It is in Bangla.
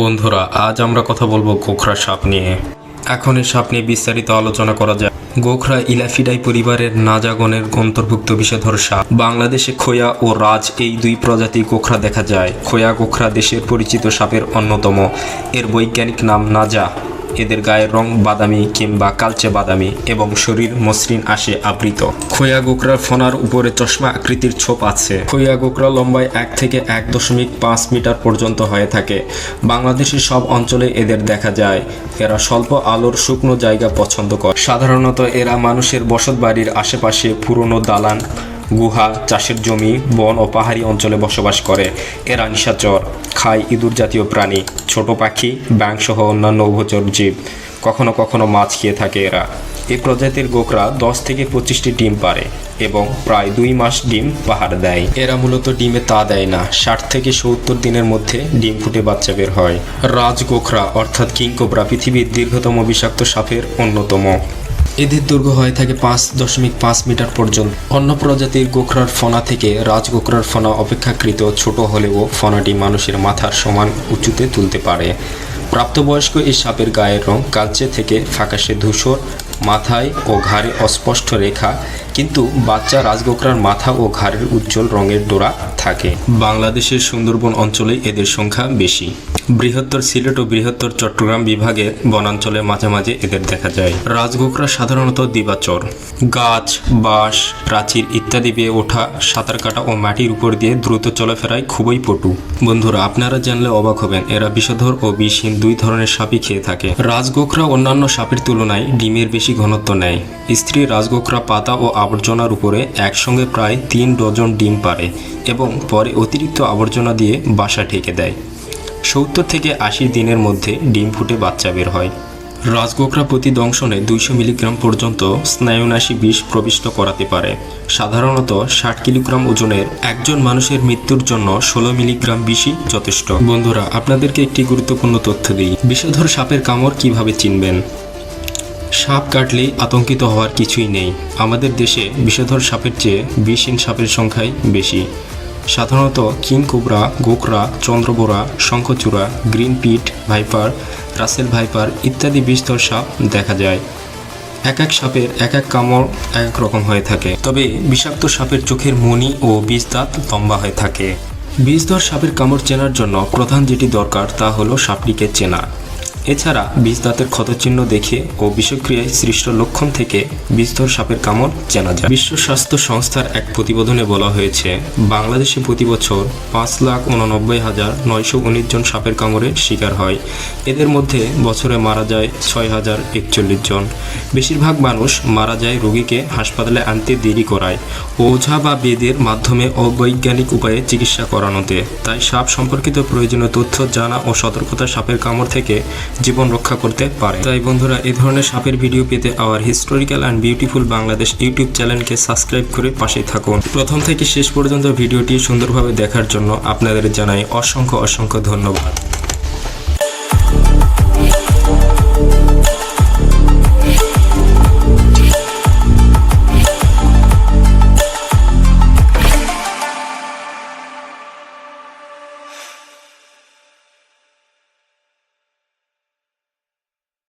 বন্ধুরা, আজ আমরা কথা বলব গোখরা সাপ নিয়ে। এখন এই সাপ নিয়ে বিস্তারিত আলোচনা করা যায় গোখরা ইলাফিডাই পরিবারের নাজাগণের অন্তর্ভুক্ত বিষধর সাপ। বাংলাদেশে খোয়া ও রাজ এই দুই প্রজাতি গোখরা দেখা যায়। খোয়া গোখরা দেশের পরিচিত সাপের অন্যতম। এর বৈজ্ঞানিক নাম নাজা। এদের গায়ের রং বাদামি কিংবা কালচে বাদামি এবং শরীর মসৃণ আসে আবৃত। খোয়া গোকরার ফোনার উপরে চশমা আকৃতির ছোপ আছে। খোয়া গোকরা লম্বায় এক থেকে এক দশমিক পাঁচ মিটার পর্যন্ত হয়ে থাকে। বাংলাদেশের সব অঞ্চলে এদের দেখা যায়। এরা স্বল্প আলোর শুকনো জায়গা পছন্দ করে। সাধারণত এরা মানুষের বসত বাড়ির আশেপাশে পুরনো দালান গুহা, চাষের জমি, বন ও পাহাড়ি অঞ্চলে বসবাস করে। এরা নিশাচর, খায় ইঁদুর জাতীয় প্রাণী, ছোট পাখি ব্যাং সহ অন্যান্য উভচর জীব। কখনো কখনো মাছ খেয়ে থাকে এরা। এই প্রজাতির গোকরা দশ থেকে পঁচিশটি ডিম পারে এবং প্রায় দুই মাস ডিম পাহাড় দেয়। এরা মূলত ডিমে তা দেয় না, ষাট থেকে সত্তর দিনের মধ্যে ডিম ফুটে বাচ্চা বের হয়। রাজ গোখরা অর্থাৎ কিংকোবরা পৃথিবীর দীর্ঘতম বিষাক্ত সাপের অন্যতম। এদের দৈর্ঘ্য হয়ে থাকে পাঁচ দশমিক পাঁচ মিটার পর্যন্ত। অন্য প্রজাতির গোখরার ফনা থেকে রাজগোখরার ফনা অপেক্ষাকৃত ছোট হলেও ফনাটি মানুষের মাথার সমান উঁচুতে তুলতে পারে। প্রাপ্তবয়স্ক এই সাপের গায়ের রং কালচে থেকে ফ্যাকাশে ধূসর, মাথায় ও ঘাড়ে অস্পষ্ট রেখা, কিন্তু বাচ্চা রাজগোকরার মাথা ও ঘাড়ের উজ্জ্বল রঙের ডোরা থাকে। বাংলাদেশের সুন্দরবন অঞ্চলে এদের সংখ্যা বেশি। বৃহত্তর সিলেট ও বৃহত্তর চট্টগ্রাম বিভাগে বনাঞ্চলে মাঝে মাঝে এদের দেখা যায়। রাজগোকরা সাধারণত দিবাচর। গাছ, বাঁশ, প্রাচীর ইত্যাদি বেয়ে ওঠা সাঁতার কাটা ও মাটির উপর দিয়ে দ্রুত চলাফেরায় খুবই পটু। বন্ধুরা, আপনারা জানলে অবাক হবেন, এরা বিষধর ও বিষহীন দুই ধরনের সাপই খেয়ে থাকে। রাজগোখরা অন্যান্য সাপের তুলনায় ডিমের বেশি ঘনত্ব নেয়। স্ত্রী রাজগোখরা পাতা ও আবর্জনার উপরে একসঙ্গে প্রায় তিন ডজন ডিম পারে এবং পরে অতিরিক্ত আবর্জনা দিয়ে বাসা ঢেকে দেয়। সত্তর থেকে আশি দিনের মধ্যে ডিম ফুটে বাচ্চা বের হয়। রাজগোকরা প্রতি দংশনে দুইশো মিলিগ্রাম পর্যন্ত স্নায়ুনাশী বিষ প্রবিষ্ট করাতে পারে। সাধারণত ষাট কিলোগ্রাম ওজনের একজন মানুষের মৃত্যুর জন্য ষোলো মিলিগ্রাম বিষই যথেষ্ট। বন্ধুরা, আপনাদেরকে একটি গুরুত্বপূর্ণ তথ্য দিই। বিষধর সাপের কামড় কীভাবে চিনবেন? সাপ কাটলেই আতঙ্কিত হওয়ার কিছুই নেই। আমাদের দেশে বিষধর সাপের চেয়ে বিষহীন সাপের সংখ্যাই বেশি। সাধারণত কিং কোবরা, গোকরা, চন্দ্রবোরা, শঙ্খচূড়া, green pit, viper, Russell viper ইত্যাদি বিষধর সাপ দেখা যায়। এক এক সাপের এক এক কামড় এক এক রকম হয়ে থাকে। তবে বিষাক্ত সাপের চোখের মণি ও বিষ দাঁত লম্বা হয়ে থাকে। বিষধর সাপের কামড় চেনার জন্য প্রধান যেটি দরকার তা হলো সাপটিকে চেনা। এছাড়া বীজ দাঁতের ক্ষতচিহ্ন দেখে ও বিষক্রিয়ায় সৃষ্ট লক্ষণ থেকে বিষধর সাপের কামড় চেনা যায়। বিশ্ব স্বাস্থ্য সংস্থার এক প্রতিবেদনে বলা হয়েছে, বাংলাদেশে প্রতি বছর পাঁচ লাখ উননব্বই হাজার নয়শো উনিশ জন সাপের কামড়ের শিকার হয়। এদের মধ্যে বছরে মারা যায় ছয় হাজার একচল্লিশ জন। বেশিরভাগ মানুষ মারা যায় রোগীকে হাসপাতালে আনতে দেরি করায়। ওঝা বা বেদের মাধ্যমে অবৈজ্ঞানিক উপায়ে চিকিৎসা করানোতে। তাই সাপ সম্পর্কিত প্রয়োজনীয় তথ্য জানা ও সতর্কতা সাপের কামড় থেকে জীবন রক্ষা করতে পারে। তাই বন্ধুরা এই ধরনের সাপের ভিডিও পেতে our historical and beautiful Bangladesh YouTube চ্যানেলকে সাবস্ক্রাইব করে পাশে থাকুন। প্রথম থেকে শেষ পর্যন্ত ভিডিওটি সুন্দরভাবে দেখার জন্য আপনাদের জানাই অসংখ্য অসংখ্য ধন্যবাদ।